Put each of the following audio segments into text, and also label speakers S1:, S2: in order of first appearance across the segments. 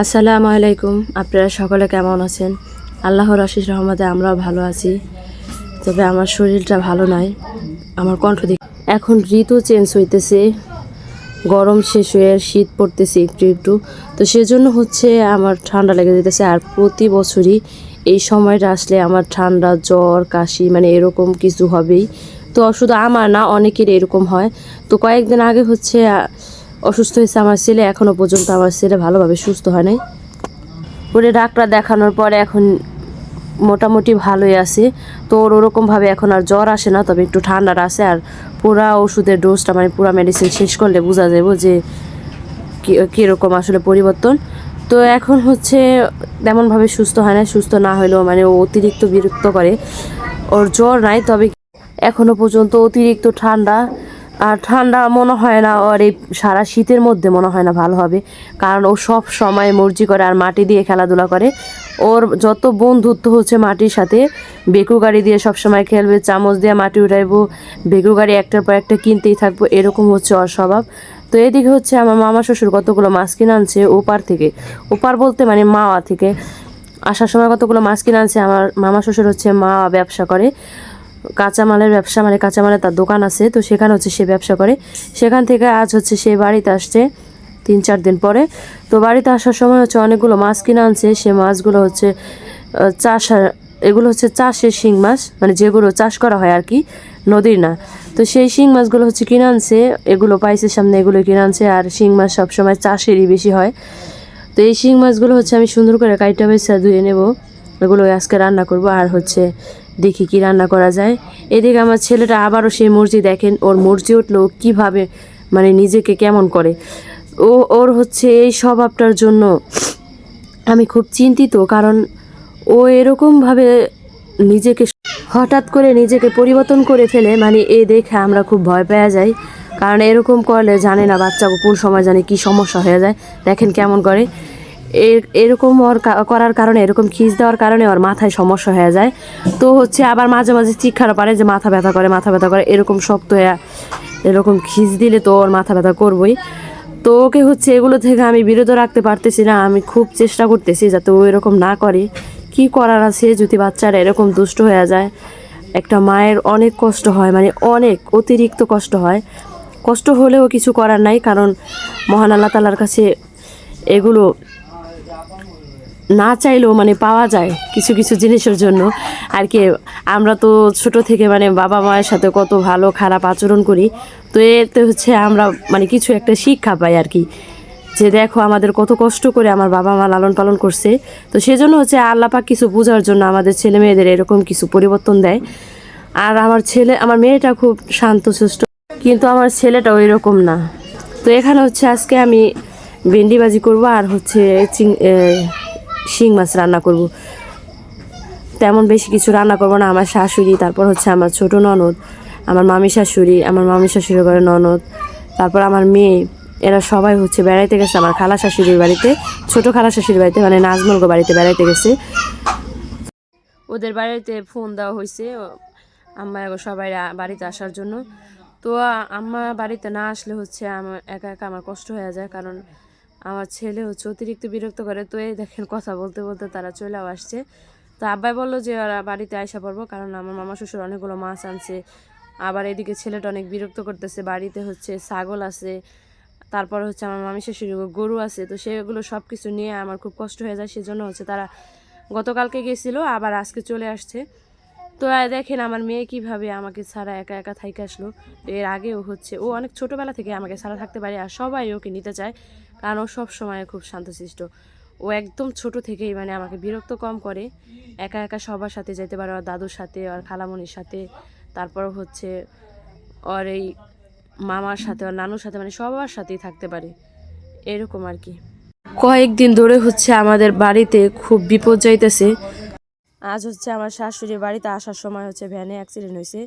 S1: আসসালামু আলাইকুম। আপনারা সকলে কেমন আছেন? আল্লাহর আশিস রহমতে আমরাও ভালো আছি। তবে আমার শরীরটা ভালো নাই, আমার কণ্ঠ দিক এখন ঋতু চেঞ্জ হইতেছে, গরম শেষ হয়ে শীত পড়তেছে একটু একটু। তো সেজন্য হচ্ছে আমার ঠান্ডা লেগে যেতেছে। আর প্রতি বছরই এই সময়টা আসলে আমার ঠান্ডা, জ্বর, কাশি মানে এরকম কিছু হবেই। তো শুধু আমার না, অনেকের এরকম হয়। তো কয়েকদিন আগে হচ্ছে অসুস্থ হয়েছে আমার ছেলে এখনও পর্যন্ত আমার ছেলে ভালোভাবে সুস্থ হয় নাই। পরে ডাক্তার দেখানোর পরে এখন মোটামুটি ভালোই আছে। তো ওর ওরকমভাবে এখন আর জ্বর আসে না, তবে একটু ঠান্ডার আছে আর পুরা ওষুধের ডোজটা মানে পুরা মেডিসিন শেষ করলে বোঝা যাবে যে কীরকম আসলে পরিবর্তন। তো এখন হচ্ছে তেমনভাবে সুস্থ হয় না সুস্থ না হলেও মানে ও অতিরিক্ত বিরক্ত করে। ওর জ্বর নাই, তবে এখনও পর্যন্ত অতিরিক্ত ঠান্ডা আর ঠান্ডা মনে হয় না ওর এই সারা শীতের মধ্যে মনে হয় না ভালো হবে। কারণ ও সব সময় মর্জি করে আর মাটি দিয়ে খেলাধুলা করে। ওর যত বন্ধুত্ব হচ্ছে মাটির সাথে, বেকু গাড়ি দিয়ে সব সময় খেলবে, চামচ দিয়ে মাটি উঠাইবো, বেকু গাড়ি একটার পর একটা কিনতেই থাকব, এরকম হচ্ছে ওর স্বভাব। তো এদিকে হচ্ছে আমার মামা শ্বশুর কতগুলো মাছ কিনে আনছে ওপার থেকে। ওপার বলতে মানে মাওয়া থেকে। আসার সময় কতগুলো মাছ কিনে আনছে, আমার মামা শ্বশুর হচ্ছে মাওয়া ব্যবসা করে। কাঁচামালের ব্যবসা মানে কাঁচামালের তার দোকান আছে, তো সেখানে হচ্ছে সে ব্যবসা করে। সেখান থেকে আজ হচ্ছে সে বাড়িতে আসছে, তিন চার দিন পরে। তো বাড়িতে আসার সময় হচ্ছে অনেকগুলো মাছ কিনে আনছে। সে মাছগুলো হচ্ছে চাষ এগুলো হচ্ছে চাষের শিং মাছ মানে যেগুলো চাষ করা হয় আর কি, নদীর না। তো সেই শিং মাছগুলো হচ্ছে কিনে আনছে, এগুলো পাইসের সামনে এগুলো কিনে আনছে, আর শিং মাছ সবসময় চাষেরই বেশি হয়। তো এই শিং মাছগুলো হচ্ছে আমি সুন্দর করে কাইটা বেসা ধুয়ে নেব। এগুলো আজকে রান্না করব, আর হচ্ছে দেখি কি রান্না করা যায়। এদিকে আমার ছেলেটা আবারও সেই মুরজি দেখেন, ওর মুরজি উঠল কীভাবে মানে নিজেকে কেমন করে। ও, ওর হচ্ছে এই স্বভাবটার জন্য আমি খুব চিন্তিত, কারণ ও এরকমভাবে নিজেকে হঠাৎ করে নিজেকে পরিবর্তন করে ফেলে মানে এ দেখে আমরা খুব ভয় পেয়ে যাই। কারণ এরকম করলে জানে না বাচ্চা কোন সময় জানে কি সমস্যা হয়ে যায়। দেখেন কেমন করে। এরকম ওর করার কারণে, এরকম খিস দেওয়ার কারণে ওর মাথায় সমস্যা হয়ে যায়। তো হচ্ছে আবার মাঝে মাঝে চিক্ষারও পারে যে মাথা ব্যথা করে, মাথা ব্যথা করে, এরকম শক্ত হয়ে এরকম খিস দিলে তো ওর মাথা ব্যথা করবই। তো ওকে হচ্ছে এগুলো থেকে আমি বিরত রাখতে পারতেছি না, আমি খুব চেষ্টা করতেছি যাতে ও এরকম না করে। কি করার আছে যদি বাচ্চারা এরকম দুষ্ট হয়ে যায়? একটা মায়ের অনেক কষ্ট হয় মানে অনেক, অতিরিক্ত কষ্ট হয়। কষ্ট হলেও কিছু করার নাই, কারণ মহান আল্লাহ তালার কাছে এগুলো না চাইলেও মানে পাওয়া যায় কিছু কিছু জিনিসের জন্য। আর কি, আমরা তো ছোট থেকে মানে বাবা মায়ের সাথে কত ভালো খারাপ আচরণ করি। তো এতে হচ্ছে আমরা মানে কিছু একটা শিক্ষা পাই আর কি। যে দেখো আমাদের কত কষ্ট করে আমার বাবা মা লালন পালন করছে। তো সেজন্য হচ্ছে আল্লাপাক কিছু বোঝার জন্য আমাদের ছেলে মেয়েদের এরকম কিছু পরিবর্তন দেয়। আর আমার ছেলে, আমার মেয়েটা খুব শান্তশিষ্ট কিন্তু আমার ছেলেটা ওই রকম না। তো এখানে হচ্ছে আজকে আমি ভেন্ডি ভাজি করব আর হচ্ছে শিং মাছ রান্না করব। তেমন বেশি কিছু রান্না করব না। আমার শাশুড়ি, তারপর হচ্ছে আমার ছোট ননদ, আমার মামি শাশুড়ি, আমার মামি শাশুড়ি করে ননদ, তারপর আমার মেয়ে, এরা সবাই হচ্ছে বেড়াইতে গেছে আমার খালা শাশুড়ির বাড়িতে, ছোট খালা শাশুড়ির বাড়িতে মানে নাজমলগো বাড়িতে বেড়াইতে গেছে। ওদের বাড়িতে ফোন দেওয়া হয়েছে আম্মা সবাই বাড়িতে আসার জন্য। তো আম্মা বাড়িতে না আসলে হচ্ছে আমার, একা একা আমার কষ্ট হয়ে যায়, কারণ আমার ছেলে হচ্ছে অতিরিক্ত বিরক্ত করে, তো এই দেখেন কথা বলতে বলতে তারা চলেও আসছে। তো আব্বাই বলল যে ওরা বাড়িতে আইসা পড়ব, কারণ আমার মামা শ্বশুর অনেকগুলো মাছ আনছে। আবার এদিকে ছেলেটা অনেক বিরক্ত করতেছে, বাড়িতে হচ্ছে ছাগল আছে, তারপর হচ্ছে আমার মামি শাশুড়ি গরু আছে, তো সেগুলো সব কিছু নিয়ে আমার খুব কষ্ট হয়ে যায়। সেজন্য হচ্ছে তারা গতকালকে গেছিল, আবার আজকে চলে আসছে। তো দেখেন আমার মেয়ে কীভাবে আমাকে ছাড়া একা একা থাইকে আসলো। এর আগেও হচ্ছে, ও অনেক ছোটোবেলা থেকে আমাকে ছাড়া থাকতে পারে আর সবাই ওকে নিতে চায় কারণ ও সব সময় খুব শান্তশিষ্ট। ও একদম ছোট থেকেই মানে আমাকে বিরক্ত কম করে। একা একা সবার সাথে যেতে পারে, ওর দাদুর সাথে, ওর খালামণির সাথে, তারপর হচ্ছে ওর এই মামার সাথে, ওর নানুর সাথে মানে সবার সাথেই থাকতে পারে। এরকম আর কি। কয়েকদিন ধরে হচ্ছে আমাদের বাড়িতে খুব বিপদ যাইতেছে। আজ হচ্ছে আমার শাশুড়ি বাড়িতে আসার সময় হচ্ছে ভ্যানে অ্যাক্সিডেন্ট হয়েছে।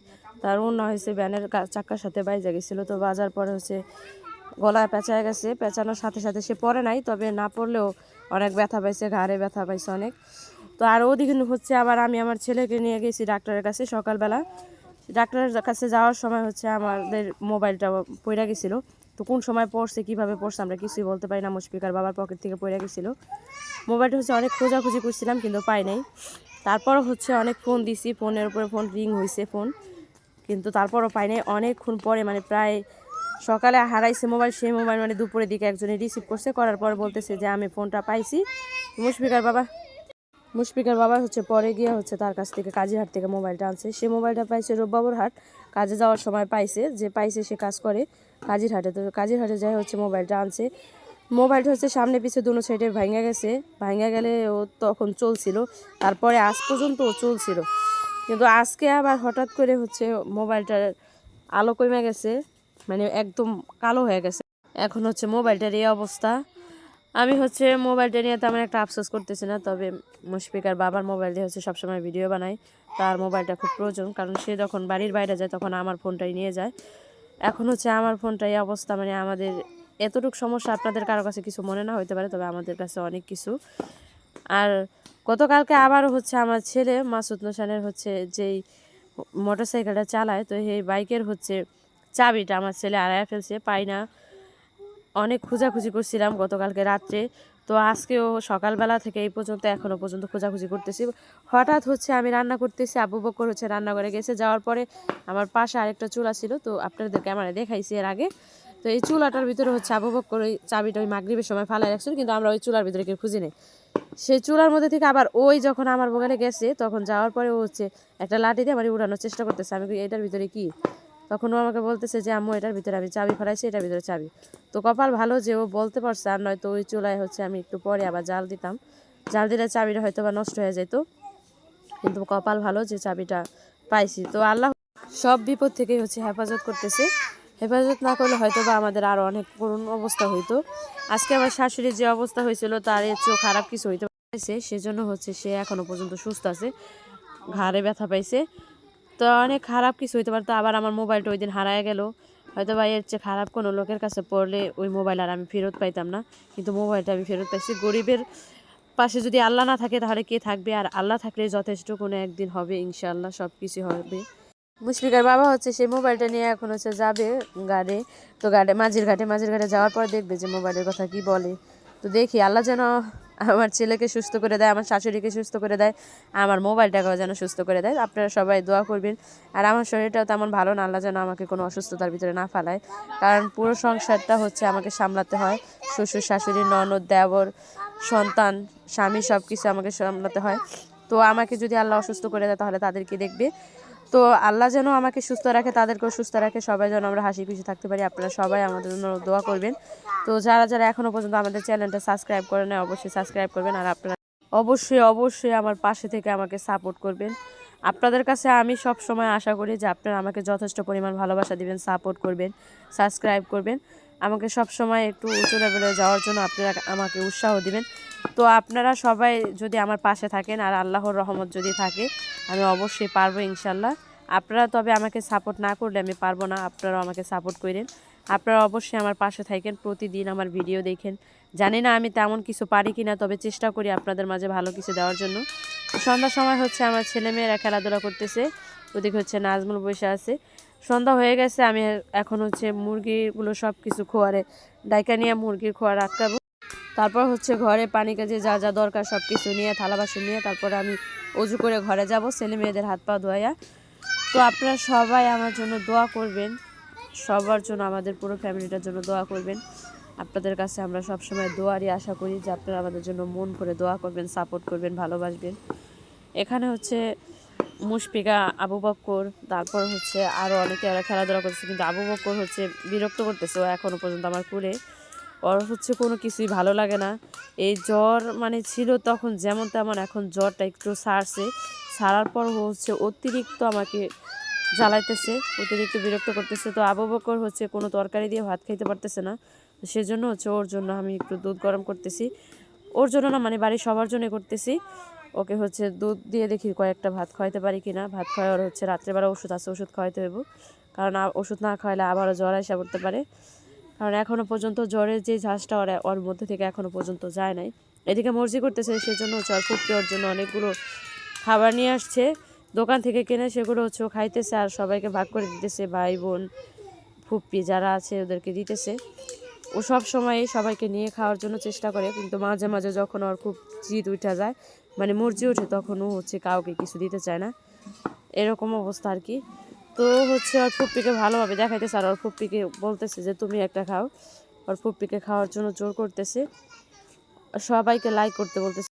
S1: তার অন্য হয়েছে ভ্যানের চাক্কার সাথে বাইজা গেছিল। তো বাজার পরে হচ্ছে গলায় পেঁচায় গেছে। পেঁচানোর সাথে সাথে সে পড়ে নাই, তবে না পড়লেও অনেক ব্যথা পাইছে, ঘাড়ে ব্যথা পাইছে অনেক। তো আর ওদিকে হচ্ছে আবার আমি আমার ছেলেকে নিয়ে গেছি ডাক্তারের কাছে সকালবেলা। ডাক্তারের কাছে যাওয়ার সময় হচ্ছে আমাদের মোবাইলটা পড়ে গেছিল। তো কোন সময় পড়ছে, কীভাবে পড়ছে আমরা কিছুই বলতে পারি না। মুশফিকার বাবার পকেট থেকে পড়ে গেছিল। মোবাইলটা হচ্ছে অনেক খোঁজাখুঁজি করছিলাম, কিন্তু পাই নাই। তারপরও হচ্ছে অনেক ফোন দিছি ফোনের উপরে ফোন রিং হয়েছে ফোন কিন্তু তারপরও পাই নাই। অনেকক্ষণ পরে মানে প্রায় সকালে হারাইছে মোবাইল সেই মোবাইল মানে দুপুরের দিকে একজনে রিসিভ করছে, করার পর বলতেছে যে আমি ফোনটা পাইছি। মুশফিকার বাবা মুশফিকার বাবা হচ্ছে পরে গিয়ে হচ্ছে তার কাছ থেকে কাজীরহাট থেকে মোবাইলটা আনছে। সে মোবাইলটা পাইছে রোববাবুর হাট কাজে যাওয়ার সময় পাইছে, যে পাইছে সে কাজ করে কাজীর হাটে তো কাজীর হাটে যাই হচ্ছে মোবাইলটা আনছে। মোবাইলটা হচ্ছে সামনে পিছে দুনো সাইডে ভাঙা গেছে। ভাঙা গেলে ও তখন চলছিল। তারপরে আজ পর্যন্ত ও চলছিল। কিন্তু আজকে আবার হঠাৎ করে হচ্ছে মোবাইলটার আলো কমে গেছে। মানে একদম কালো হয়ে গেছে। এখন হচ্ছে মোবাইলটার এই অবস্থা। আমি হচ্ছে মোবাইলটা নিয়ে তেমন একটা আফসোস করতেছি না, তবে মুশফিকার বাবার মোবাইল দিয়ে হচ্ছে সবসময় ভিডিও বানাই। তার মোবাইলটা খুব প্রয়োজন, কারণ সে যখন বাড়ির বাইরে যায়, তখন আমার ফোনটাই নিয়ে যায়। এখন হচ্ছে আমার ফোনটা এই অবস্থা মানে আমাদের এতটুকু সমস্যা আপনাদের কারও কাছে কিছু মনে না হতে পারে, তবে আমাদের কাছে অনেক কিছু। আর গতকালকে আবারও হচ্ছে আমার ছেলে মাসুদ নোসানের হচ্ছে যেই মোটর সাইকেলটা চালায়, তো এই বাইকের হচ্ছে চাবিটা আমার ছেলে আড়াইয়া ফেলছে, পাই না। অনেক খোঁজাখুঁজি করছিলাম গতকালকে রাত্রে, তো আজকেও সকালবেলা থেকে এই পর্যন্ত, এখনও পর্যন্ত খোঁজাখুঁজি করতেছি। হঠাৎ হচ্ছে আমি রান্না করতেছি, আবু বকর হচ্ছে রান্না করে গেছে, যাওয়ার পরে আমার পাশে আরেকটা চুলা ছিল, তো আপনাদের ক্যামেরা দেখাইছি এর আগে। তো এই চুলাটার ভিতরে হচ্ছে আবু বকর ওই চাবিটা ওই মাগরীবের সময় ফালাই রাখছিল, কিন্তু আমরা ওই চুলার ভিতরে কেউ খুঁজি নেই। সেই চুলার মধ্যে থেকে আবার ওই যখন আমার বগালে গেছে, তখন যাওয়ার পরে ও হচ্ছে একটা লাঠি দিয়ে আমার উড়ানোর চেষ্টা করতেছে। আমি এটার ভিতরে কি? তখন ও আমাকে বলতেছে যে, আম্মু, এটার ভিতরে আমি চাবি ফেলাইছি, এটার ভিতরে চাবি। তো কপাল ভালো যে ও বলতে পারছে, আর নয়তো ওই চুলায় হচ্ছে আমি একটু পরে আবার জাল দিতাম। জাল দিলে চাবিটা হয়তো বা নষ্ট হয়ে যেত কিন্তু কপাল ভালো যে চাবিটা পাইছি। তো আল্লাহ সব বিপদ থেকেই হচ্ছে হেফাজত করতেছে। হেফাজত না করলে হয়তো বা আমাদের আরও অনেক করুণ অবস্থা হইতো। আজকে আমার শাশুড়ির যে অবস্থা হয়েছিল, তার এর চেয়েও খারাপ কিছু হইতে পারছে, সেজন্য হচ্ছে সে এখনও পর্যন্ত সুস্থ আছে, ঘাড়ে ব্যথা পাইছে। তো অনেক খারাপ কিছু হইতে পারতো, আবার আমার মোবাইলটা ওই দিন হারায় গেল। হয়তো বা এর চেয়ে খারাপ কোনো লোকের কাছে পড়লে ওই মোবাইল আর আমি ফেরত পাইতাম না, কিন্তু মোবাইলটা আমি ফেরত পাইছি। গরিবের পাশে যদি আল্লাহ না থাকে, তাহলে কে থাকবে? আর আল্লাহ থাকলে যথেষ্ট কোনো একদিন হবে, ইনশাআল্লাহ সব কিছু হবে। মুশফিকার বাবা হচ্ছে সেই মোবাইলটা নিয়ে এখন হচ্ছে যাবে গাড়ে। তো গাড়ে, মাঝির ঘাটে মাঝির ঘাটে যাওয়ার পর দেখবে যে মোবাইলের কথা কি বলে। তো দেখি, আল্লাহ যেন আমার ছেলেকে সুস্থ করে দেয়, আমার শাশুড়িকে সুস্থ করে দেয়, আমার মোবাইলটাকেও যেন সুস্থ করে দেয়। আপনারা সবাই দোয়া করবেন। আর আমার শরীরটাও তেমন ভালো না, আল্লাহ যেন আমাকে কোনো অসুস্থতার ভিতরে না ফালায়। কারণ পুরো সংসারটা হচ্ছে আমাকে সামলাতে হয়। শ্বশুর, শাশুড়ি, ননদ দেবর সন্তান, স্বামী সব কিছু আমাকে সামলাতে হয়। তো আমাকে যদি আল্লাহ অসুস্থ করে দেয়, তাহলে তাদেরকে দেখবে। তো আল্লাহ যেন আমাকে সুস্থ রাখে, তাদেরকেও সুস্থ রাখে, সবাই যেন আমরা হাসি খুশি থাকতে পারি। আপনারা সবাই আমাদের জন্য দোয়া করবেন। তো যারা যারা এখনও পর্যন্ত আমাদের চ্যানেলটা সাবস্ক্রাইব করে নেয় অবশ্যই সাবস্ক্রাইব করবেন আর আপনারা অবশ্যই অবশ্যই আমার পাশে থেকে আমাকে সাপোর্ট করবেন। আপনাদের কাছে আমি সব সময় আশা করি যে আপনারা আমাকে যথেষ্ট পরিমাণ ভালোবাসা দিবেন, সাপোর্ট করবেন, সাবস্ক্রাইব করবেন। আমাকে সব সময় একটু উঁচু লেভেলে যাওয়ার জন্য আপনারা আমাকে উৎসাহ দিবেন। তো আপনারা সবাই যদি আমার পাশে থাকেন আর আল্লাহর রহমত যদি থাকে, আমি অবশ্যই পারব ইনশাল্লাহ। আপনারা তবে আমাকে সাপোর্ট না করলে আমি পারব না, আপনারাও আমাকে সাপোর্ট করেন। আপনারা অবশ্যই আমার পাশে থাকেন, প্রতিদিন আমার ভিডিও দেখেন। জানি না আমি তেমন কিছু পারি কি না তবে চেষ্টা করি আপনাদের মাঝে ভালো কিছু দেওয়ার জন্য। সন্ধ্যার সময় হচ্ছে আমার ছেলেমেয়েরা খেলাধুলা করতেছে, ওদিকে হচ্ছে নাজমুল বসে আছে। সন্ধ্যা হয়ে গেছে, আমি এখন হচ্ছে মুরগিগুলো সব কিছু খোয়ারে, ডাইকা নিয়ে মুরগির খোয়ার আটকাবো। তারপর হচ্ছে ঘরে পানি কাজে যা যা দরকার সব কিছু নিয়ে, থালা বাসন নিয়ে, তারপর আমি অজু করে ঘরে যাব, ছেলে মেয়েদের হাত পা ধোয়া তো আপনারা সবাই আমার জন্য দোয়া করবেন, সবার জন্য, আমাদের পুরো ফ্যামিলিটার জন্য দোয়া করবেন। আপনাদের কাছে আমরা সবসময় দোয়ারই আশা করি যে আপনারা আমাদের জন্য মন করে দোয়া করবেন, সাপোর্ট করবেন, ভালোবাসবেন। এখানে হচ্ছে মুশফিকা, আবু বক্কর, তারপর হচ্ছে আরও অনেকে খেলাধুলা করছে কিন্তু আবু বক্কর হচ্ছে বিরক্ত করতেছে, ও এখনও পর্যন্ত আমার কুলে। ওর হচ্ছে কোনো কিছুই ভালো লাগে না। এই জ্বর মানে ছিল তখন যেমন তেমন, এখন জ্বরটা একটু সারছে। সারার পর হচ্ছে অতিরিক্ত আমাকে জ্বালাইতেছে, অতিরিক্ত বিরক্ত করতেছে। তো আবু বকর হচ্ছে কোনো তরকারি দিয়ে ভাত খাইতে পারতেছে না। সেজন্য হচ্ছে ওর জন্য আমি একটু দুধ গরম করতেছি। ওর জন্য না মানে বাড়ির সবার জন্য করতেছি। ওকে হচ্ছে দুধ দিয়ে দেখি কয়েকটা ভাত খাওয়াইতে পারি কি না ভাত খাওয়াই ওর হচ্ছে রাত্রেবেলা ওষুধ আছে, ওষুধ খাওয়াইতে হইব। কারণ ওষুধ না খাওয়াইলে আবারও জ্বর আসা পড়তে পারে। কারণ এখনও পর্যন্ত জ্বরের যে ঝাঁসটা ওরা, ওর মধ্যে থেকে এখনও পর্যন্ত যায় নাই। এদিকে মর্জি করতেছে, সেজন্য হচ্ছে ওর ফুটতে ওর জন্য অনেকগুলো খাবার নিয়ে আসছে। দোকান থেকে কিনে সেগুলো হচ্ছে খাইতেছে আর সবাইকে ভাগ করে দিতেছে, ভাই, বোন ফুপ্পি যারা আছে ওদেরকে দিতেছে। ও সব সময় সবাইকে নিয়ে খাওয়ার জন্য চেষ্টা করে, কিন্তু মাঝে মাঝে যখন ওর খুব জিদ উঠে যায় মানে মর্জি ওঠে, তখন ও হচ্ছে কাউকে কিছু দিতে চায় না। এরকম অবস্থা আর কি। তো হচ্ছে ওর ফুপ্পিকে ভালোভাবে দেখাইতেছে আর ওর ফুপ্পিকে বলতেছে যে, তুমি একটা খাও। ওর ফুপ্পিকে খাওয়ার জন্য জোর করতেছে। সবাইকে লাইক করতে বলতেছে।